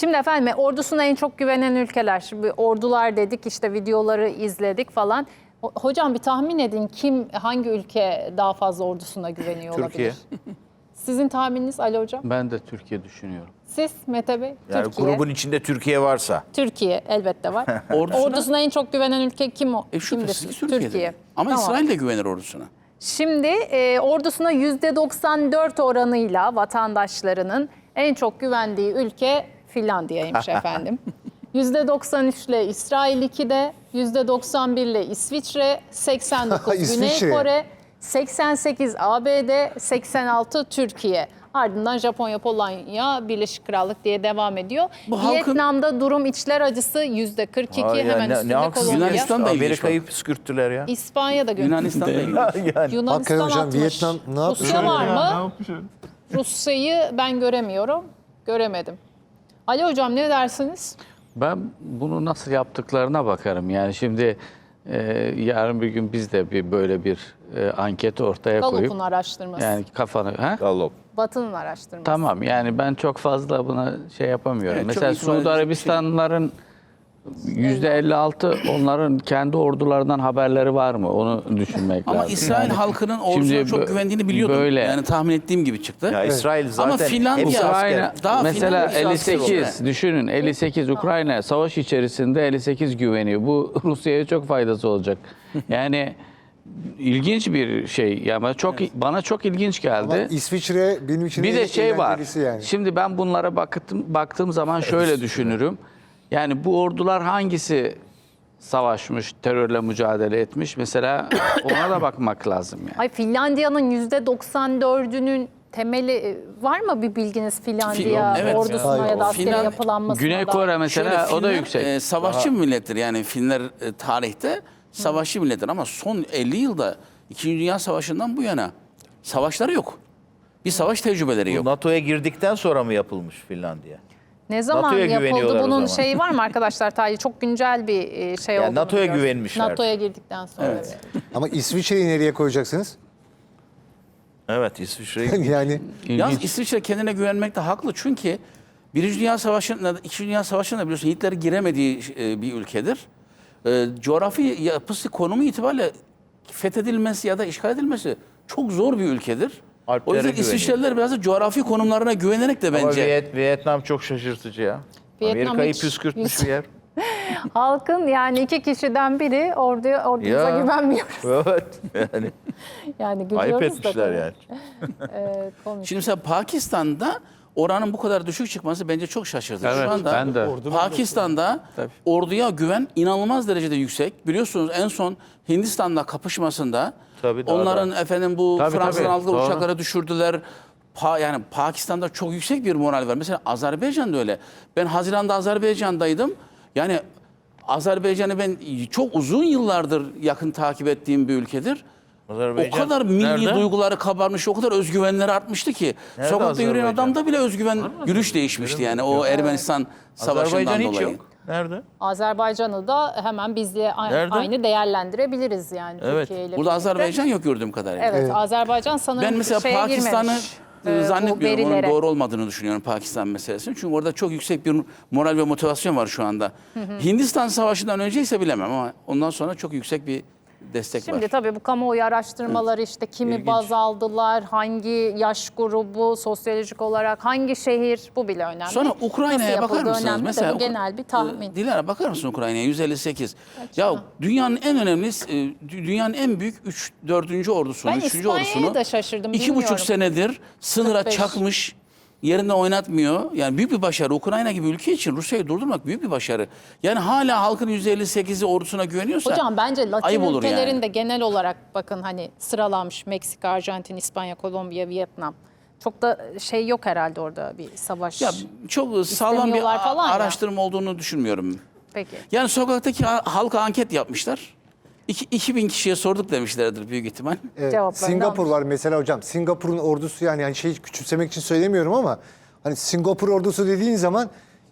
Şimdi efendim ordusuna en çok güvenen ülkeler. Şimdi ordular dedik işte videoları izledik falan. Ho- Hocam bir tahmin edin kim hangi ülke daha fazla ordusuna güveniyor Türkiye. olabilir? Sizin tahmininiz Ali Hocam? Ben de Türkiye düşünüyorum. Siz Mete Bey? Yani Türkiye. grubun içinde Türkiye varsa. Türkiye elbette var. Ordusuna- Ordusuna en çok güvenen ülke kim o? E Kimdir? şüphesiz Türkiye'de. Türkiye. Ama Tamam. İsrail de güvenir ordusuna. Şimdi e, ordusuna %94 oranıyla vatandaşlarının en çok güvendiği ülke Finlandiya'ymış efendim. %93 ile İsrail 2'de, %91 ile İsviçre, 89 Güney İsviçre. Kore, 88 ABD, 86 Türkiye. Ardından Japonya, Polonya, Birleşik Krallık diye devam ediyor. Bu halkın- Vietnam'da durum içler acısı %42 Aa, ya hemen ne- üstünde ne haksız- Kolombiya. Yunanistan da ilginç Amerika'yı püskürttüler ya. İspanya'da gö- Yunanistan'da ilginç. yani. Yunanistan Hakikaten hocam, atmış. Vietnam ne yapmış Rusya var mı? Rusya'yı ben göremiyorum. Göremedim. Ali hocam ne dersiniz? Ben bunu nasıl yaptıklarına bakarım. Yani şimdi e, yarın bir gün biz de bir böyle bir e, anket ortaya koyup Gallup'un araştırması. yani kafanı ha? Gallop. Batı'nın araştırması. Tamam yani ben çok fazla buna şey yapamıyorum. Evet, Mesela Suudi bir Arabistanlıların yüzde 56 onların kendi ordularından haberleri var mı? Onu düşünmek Ama lazım. İsrail Yani halkının ordusuna çok güvendiğini biliyordum. Böyle Yani tahmin ettiğim gibi çıktı. Ya İsrail zaten Ama Finlandiya- hepsi asker. Ukrayna Daha mesela Finlandiya asker 58 düşünün 58 Ukrayna savaş içerisinde 58 güveniyor. Bu Rusya'ya çok faydası olacak. Yani ilginç bir şey. Ya bana çok bana çok ilginç Ama geldi. İsviçre benim için Bir de şey var. Yani. Şimdi ben bunlara baktım baktığım zaman şöyle düşünürüm. Yani bu ordular hangisi savaşmış, terörle mücadele etmiş? Mesela ona da bakmak lazım yani. Ay Finlandiya'nın %94'ünün temeli e, var mı bir bilginiz Finlandiya Fin- evet. ordusuna Hayır, ya da o- askeri Finland- yapılanmasına Güney da? Kore mesela Şöyle o da Finler, yüksek. e, savaşçı bir millettir yani Finler e, tarihte savaşçı millettir ama son 50 yılda 2. Dünya Savaşı'ndan bu yana savaşları yok. Bir savaş tecrübeleri yok. NATO'ya girdikten sonra mı yapılmış Finlandiya? Ne zaman NATO'ya yapıldı güveniyorlar o bunun zaman. şeyi var mı arkadaşlar? Tarihi çok güncel bir e, şey Yani oldu. NATO'ya güvenmişler. NATO'ya girdikten sonra. Evet. Ama İsviçre'yi nereye koyacaksınız? Evet İsviçre'yi. yani Yalnız. İsviçre kendine güvenmekte haklı çünkü Birinci Dünya Savaşı'nda, İkinci Dünya Savaşı'nda biliyorsun Hitler giremediği e, bir ülkedir. E, coğrafi yapısı, konumu itibariyle fethedilmesi ya da işgal edilmesi çok zor bir ülkedir. Alplere o yüzden güveniyor. İsviçreliler biraz da coğrafi konumlarına güvenerek de Ama bence... Viyet- Vietnam çok şaşırtıcı ya. Vietnam Amerika'yı hiç- püskürtmüş hiç- bir yer. Halkın yani iki kişiden biri orduya, ordumuza Ya. güvenmiyor. Evet. Yani Yani ayıp da etmişler tabii. yani. Ee, komik. Şimdi mesela Pakistan'da oranın bu kadar düşük çıkması bence çok şaşırtıcı. Evet, Şu anda ben de. Pakistan'da Tabii. orduya güven inanılmaz derecede yüksek. Biliyorsunuz en son Hindistan'la kapışmasında Tabii, daha onların da. efendim bu Tabii, Fransa'dan tabii, aldıkları doğru. uçakları düşürdüler. Pa, yani Pakistan'da çok yüksek bir moral var. Mesela Azerbaycan'da öyle. Ben Haziran'da Azerbaycan'daydım. Yani Azerbaycan'ı ben çok uzun yıllardır yakın takip ettiğim bir ülkedir. O Azerbaycan kadar milli nerede? duyguları kabarmış, o kadar özgüvenleri artmıştı ki. Nerede Sokakta yürüyen Azerbaycan? adamda bile özgüven, yürüyüş değişmişti yani o Ermenistan savaşından Azerbaycan hiç dolayı. yok. Nerede? Azerbaycan'ı da hemen bizle Nerede? aynı değerlendirebiliriz yani Evet. Türkiye ile Burada birlikte. Azerbaycan yok gördüğüm kadarıyla. Evet, Azerbaycan sanırım Ben mesela şeye Pakistan'ı girmemiş, e, e, bu zannetmiyorum. Onun verilere. doğru olmadığını düşünüyorum Pakistan meselesini. Çünkü orada çok yüksek bir moral ve motivasyon var şu anda. Hindistan Savaşı'ndan önce ise bilemem ama ondan sonra çok yüksek bir destek Şimdi var. tabii bu kamuoyu araştırmaları işte kimi İlginç. baz aldılar, hangi yaş grubu, sosyolojik olarak hangi şehir bu bile önemli. Sonra Ukrayna'ya bakar mısınız? önemli de Mesela bu genel bir tahmin. E, Dilara bakar mısın Ukrayna'ya 158. Ya dünyanın en önemli, e, dü- dünyanın en büyük 3 4. ordusunu, Ben 3. İspanya'ya ordusunu da şaşırdım, iki bilmiyorum. buçuk senedir sınıra 45. çakmış. Yerinde oynatmıyor. Yani büyük bir başarı. Ukrayna gibi ülke için Rusya'yı durdurmak büyük bir başarı. Yani hala halkın %58'i ordusuna güveniyorsa Hocam bence Latin ayıp olur ülkelerin yani. genel olarak bakın hani sıralanmış Meksika, Arjantin, İspanya, Kolombiya, Vietnam. Çok da şey yok herhalde orada bir savaş. ya çok sağlam bir falan a- ya. araştırma olduğunu düşünmüyorum. Peki. Yani sokaktaki ha- halka anket yapmışlar. İki, 2000 kişiye sorduk demişlerdir büyük ihtimal. evet, Cevaplarını Singapur var mesela hocam. Singapur'un ordusu yani, yani şey küçümsemek için söylemiyorum ama hani Singapur ordusu dediğin zaman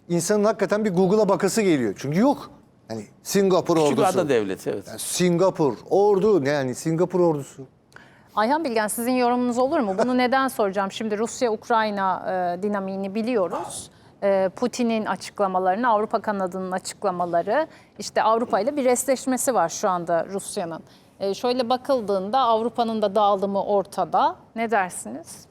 insanın hakikaten bir Google'a bakası geliyor. Çünkü yok. Hani Singapur Küçük ordusu. ada devleti evet. Singapur ordu ne yani Singapur ordusu. Ayhan Bilgen sizin yorumunuz olur mu? Bunu neden soracağım? Şimdi Rusya-Ukrayna e, dinamiğini biliyoruz. E, Putin'in açıklamalarını, Avrupa kanadının açıklamaları, işte Avrupa ile bir restleşmesi var şu anda Rusya'nın. E, şöyle bakıldığında Avrupa'nın da dağılımı ortada. Ne dersiniz?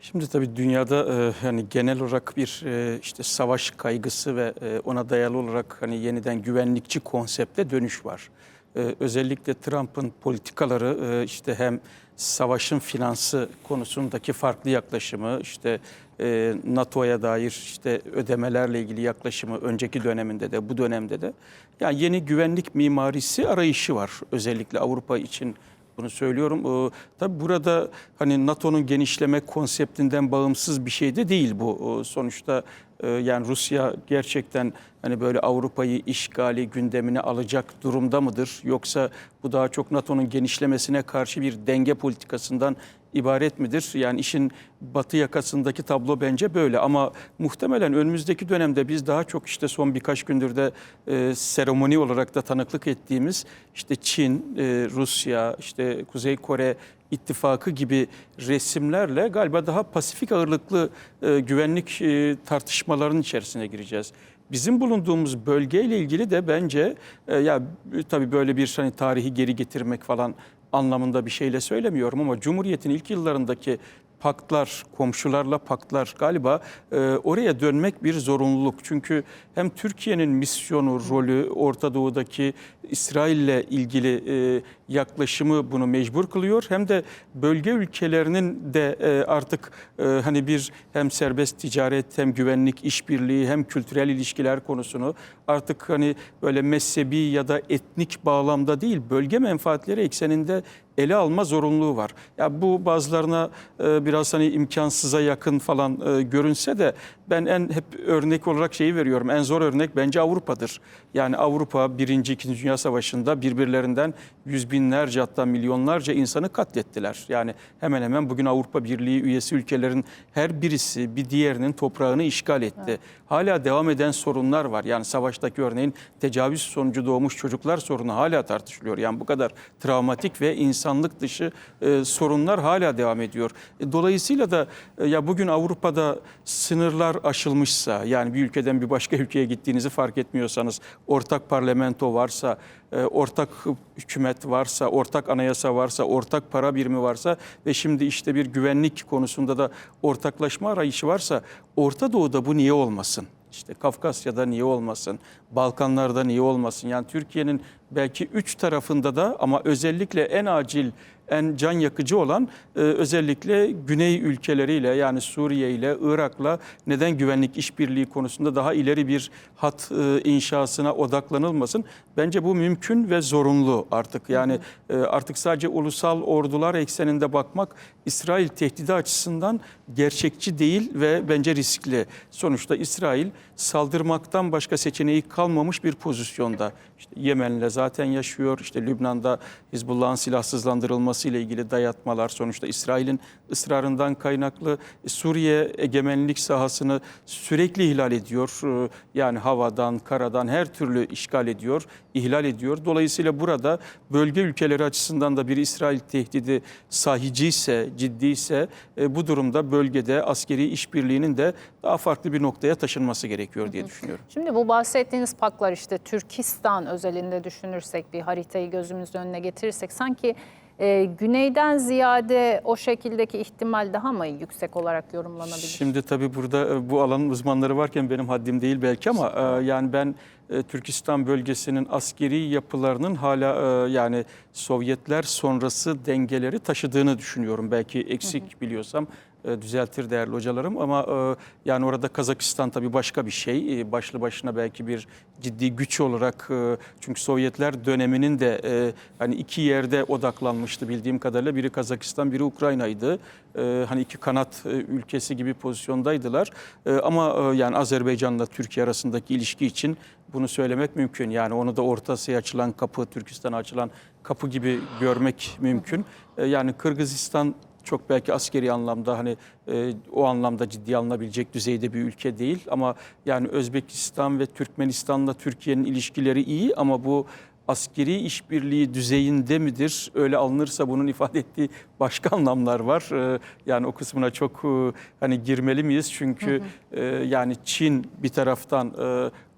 Şimdi tabii dünyada e, hani genel olarak bir işte savaş kaygısı ve ona dayalı olarak hani yeniden güvenlikçi konsepte dönüş var. E, özellikle Trump'ın politikaları e, işte hem savaşın finansı konusundaki farklı yaklaşımı, işte e, NATO'ya dair işte ödemelerle ilgili yaklaşımı önceki döneminde de bu dönemde de yani yeni güvenlik mimarisi arayışı var özellikle Avrupa için bunu söylüyorum. Ee, tabii burada hani NATO'nun genişleme konseptinden bağımsız bir şey de değil bu. Ee, sonuçta e, yani Rusya gerçekten hani böyle Avrupa'yı işgali gündemine alacak durumda mıdır? Yoksa bu daha çok NATO'nun genişlemesine karşı bir denge politikasından ibaret midir? Yani işin batı yakasındaki tablo bence böyle ama muhtemelen önümüzdeki dönemde biz daha çok işte son birkaç gündür de e, seremoni olarak da tanıklık ettiğimiz işte Çin, e, Rusya, işte Kuzey Kore ittifakı gibi resimlerle galiba daha Pasifik ağırlıklı e, güvenlik e, tartışmalarının içerisine gireceğiz. Bizim bulunduğumuz bölgeyle ilgili de bence e, ya tabii böyle bir hani tarihi geri getirmek falan anlamında bir şeyle söylemiyorum ama Cumhuriyet'in ilk yıllarındaki paktlar, komşularla paktlar galiba e, oraya dönmek bir zorunluluk. Çünkü hem Türkiye'nin misyonu, rolü, Orta Doğu'daki İsrail'le ilgili e, yaklaşımı bunu mecbur kılıyor. Hem de bölge ülkelerinin de e, artık e, hani bir hem serbest ticaret hem güvenlik işbirliği hem kültürel ilişkiler konusunu artık hani böyle mezhebi ya da etnik bağlamda değil bölge menfaatleri ekseninde ele alma zorunluluğu var. Ya bu bazılarına e, biraz hani imkansıza yakın falan e, görünse de ben en hep örnek olarak şeyi veriyorum. En zor örnek bence Avrupa'dır. Yani Avrupa 1. 2. Dünya Savaşı'nda birbirlerinden yüz binlerce hatta milyonlarca insanı katlettiler. Yani hemen hemen bugün Avrupa Birliği üyesi ülkelerin her birisi bir diğerinin toprağını işgal etti. Hala devam eden sorunlar var. Yani savaştaki örneğin tecavüz sonucu doğmuş çocuklar sorunu hala tartışılıyor. Yani bu kadar travmatik ve insanlık dışı e, sorunlar hala devam ediyor. E, dolayısıyla da e, ya bugün Avrupa'da sınırlar aşılmışsa yani bir ülkeden bir başka ülkeye gittiğinizi fark etmiyorsanız ortak parlamento varsa e, ortak hükümet varsa, ortak anayasa varsa, ortak para birimi varsa ve şimdi işte bir güvenlik konusunda da ortaklaşma arayışı varsa Orta Doğu'da bu niye olmasın? İşte Kafkasya'da niye olmasın? Balkanlarda niye olmasın? Yani Türkiye'nin belki üç tarafında da ama özellikle en acil en can yakıcı olan e, özellikle güney ülkeleriyle yani Suriye ile Irak'la neden güvenlik işbirliği konusunda daha ileri bir hat e, inşasına odaklanılmasın? Bence bu mümkün ve zorunlu artık. Yani e, artık sadece ulusal ordular ekseninde bakmak İsrail tehdidi açısından gerçekçi değil ve bence riskli. Sonuçta İsrail saldırmaktan başka seçeneği kalmamış bir pozisyonda. İşte Yemen'le zaten yaşıyor. İşte Lübnan'da Hizbullah'ın silahsızlandırılması ile ilgili dayatmalar sonuçta İsrail'in ısrarından kaynaklı Suriye egemenlik sahasını sürekli ihlal ediyor. Ee, Yani havadan, karadan her türlü işgal ediyor, ihlal ediyor. Dolayısıyla burada bölge ülkeleri açısından da bir İsrail tehdidi sahiciyse, ciddiyse e, bu durumda bölgede askeri işbirliğinin de daha farklı bir noktaya taşınması gerekiyor diye düşünüyorum. Şimdi bu bahsettiğiniz paklar işte Türkistan özelinde düşünürsek bir haritayı gözümüzün önüne getirirsek sanki e, güneyden ziyade o şekildeki ihtimal daha mı yüksek olarak yorumlanabilir? Şimdi tabii burada e, bu alanın uzmanları varken benim haddim değil belki ama e, yani ben e, Türkistan bölgesinin askeri yapılarının hala e, yani Sovyetler sonrası dengeleri taşıdığını düşünüyorum. Belki eksik biliyorsam düzeltir değerli hocalarım ama e, yani orada Kazakistan tabii başka bir şey. E, Başlı başına belki bir ciddi güç olarak e, çünkü Sovyetler döneminin de e, hani iki yerde odaklanmıştı bildiğim kadarıyla. Biri Kazakistan, biri Ukrayna'ydı. E, Hani iki kanat e, ülkesi gibi pozisyondaydılar. E, Ama e, yani Azerbaycan'la Türkiye arasındaki ilişki için bunu söylemek mümkün. Yani onu da Orta açılan kapı, Türkistan'a açılan kapı gibi görmek mümkün. E, Yani Kırgızistan çok belki askeri anlamda hani e, o anlamda ciddiye alınabilecek düzeyde bir ülke değil ama yani Özbekistan ve Türkmenistan'la Türkiye'nin ilişkileri iyi ama bu askeri işbirliği düzeyinde midir? Öyle alınırsa bunun ifade ettiği başka anlamlar var. E, yani o kısmına çok e, hani girmeli miyiz? Çünkü e, yani Çin bir taraftan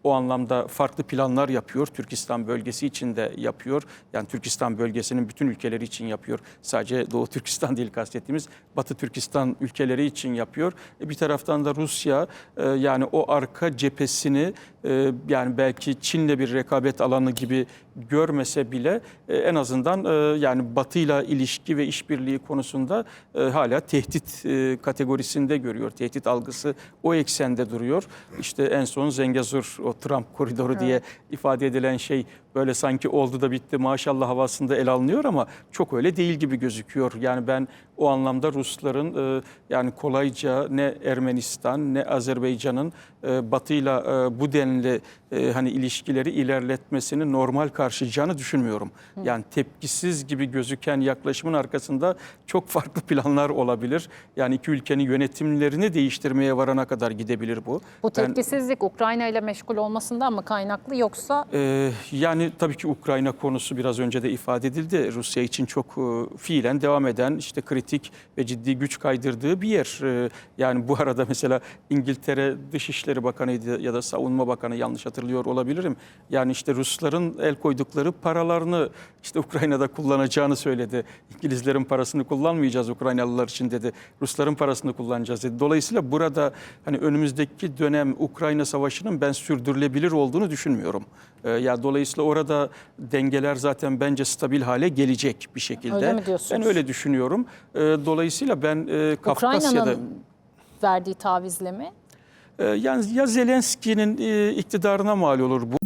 o anlamda farklı planlar yapıyor. Türkistan bölgesi için de yapıyor. Yani Türkistan bölgesinin bütün ülkeleri için yapıyor. Sadece Doğu Türkistan değil kastettiğimiz Batı Türkistan ülkeleri için yapıyor. E, Bir taraftan da Rusya e, yani o arka cephesini e, yani belki Çin'le bir rekabet alanı gibi görmese bile en azından yani Batı'yla ilişki ve işbirliği konusunda hala tehdit kategorisinde görüyor. Tehdit algısı o eksende duruyor. İşte en son Zengezur o Trump koridoru diye ifade edilen şey böyle sanki oldu da bitti maşallah havasında ele alınıyor ama çok öyle değil gibi gözüküyor. Yani ben o anlamda Rusların e, yani kolayca ne Ermenistan ne Azerbaycan'ın e, Batı'yla e, bu denli e, hani ilişkileri ilerletmesini normal karşılayacağını düşünmüyorum. Yani tepkisiz gibi gözüken yaklaşımın arkasında çok farklı planlar olabilir. Yani iki ülkenin yönetimlerini değiştirmeye varana kadar gidebilir bu. Bu Ben- tepkisizlik Ukrayna ile meşgul olmasından mı kaynaklı yoksa Ee, yani tabii ki Ukrayna konusu biraz önce de ifade edildi. Rusya için çok e, fiilen devam eden işte kritik ve ciddi güç kaydırdığı bir yer. Ee, yani bu arada mesela İngiltere Dışişleri Bakanı'ydı ya da Savunma Bakanı yanlış hatırlıyor olabilirim. Yani işte Rusların el koydukları paralarını işte Ukrayna'da kullanacağını söyledi. İngilizlerin parasını kullanmayacağız Ukraynalılar için dedi. Rusların parasını kullanacağız dedi. Dolayısıyla burada hani önümüzdeki dönem Ukrayna Savaşı'nın ben sürdürülebilir olduğunu düşünmüyorum. Ee, ya dolayısıyla orada dengeler zaten bence stabil hale gelecek bir şekilde. Öyle mi diyorsunuz? Ben öyle düşünüyorum. Ee, dolayısıyla ben e, Kafkasya'da verdiği tavizle mi? e, yani ya Zelenski'nin e, iktidarına mal olur bu